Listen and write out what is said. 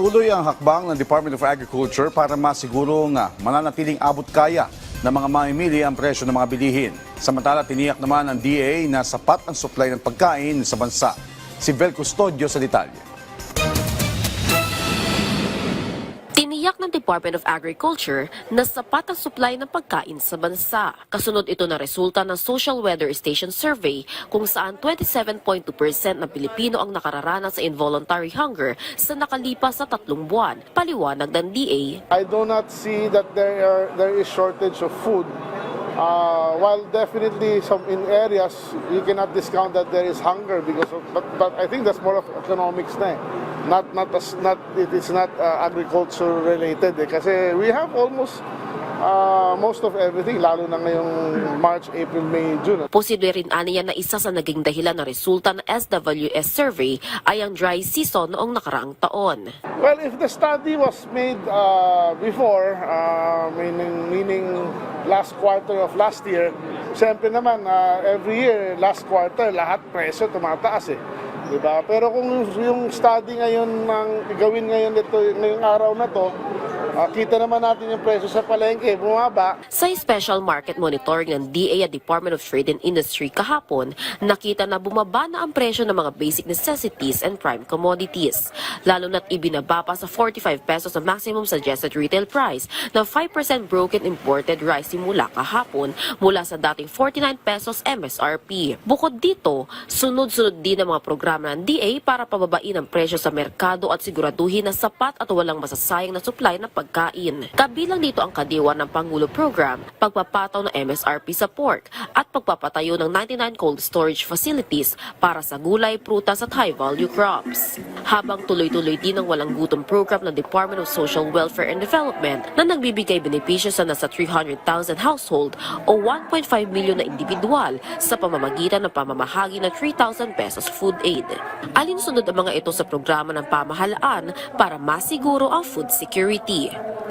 Patuloy ang hakbang ng Department of Agriculture para masigurong mananatiling abot kaya ng mga mamimili ang presyo ng mga bilihin. Samantala, tiniyak naman ng DA na sapat ang supply ng pagkain sa bansa. Si Bel Custodio sa detalye. Tiniyak ng Department of Agriculture na sapat ang supply ng pagkain sa bansa. Kasunod ito na resulta ng Social Weather Station Survey kung saan 27.2% ng Pilipino ang nakararanas sa involuntary hunger sa nakalipas sa tatlong buwan. Paliwanag ng DA, I do not see that there are there is shortage of food. Uh, while definitely some in areas you cannot discount that there is hunger because of, but but I think that's more of economics na eh. Not not as not it is not uh, agriculture related eh. kasi we have almost uh, most of everything lalo na ngayong March, April, May, June. posible rin aniya na isa sa naging dahilan ng resulta ng SWS survey ay ang dry season noong nakaraang taon. Well, if the study was made uh, before, uh, meaning, meaning last quarter of last year, siyempre naman, uh, every year, last quarter, lahat presyo tumataas eh. Diba? Pero kung yung- study ngayon ng gawin ngayon ito, ngayong araw na to, uh, kita naman natin yung presyo sa palengke, bumaba. Sa special market monitoring ng DA at Department of Trade and Industry kahapon, nakita na bumaba na ang presyo ng mga basic necessities and prime commodities. Lalo na't ibinaba pa sa 45 pesos ang maximum suggested retail price ng 5% broken imported rice simula kahapon mula sa dating 49 pesos MSRP. Bukod dito, sunod-sunod din ang mga programa ng DA para pababain ang presyo sa merkado at siguraduhin na sapat at walang masasayang na supply ng pagkain. Kabilang dito ang kadiwa ng Pangulo Program, pagpapataw ng MSRP sa pork at pagpapatayo ng 99 cold storage facilities para sa gulay, prutas at high-value crops. Habang tuloy-tuloy din ang walang gutom program ng Department of Social Welfare and Development na nagbibigay benepisyo sa nasa 300,000 household o 1.5 milyon na individual sa pamamagitan ng pamamahagi ng 3,000 pesos food aid. Alinsunod ang mga ito sa programa ng pamahalaan para masiguro ang food security.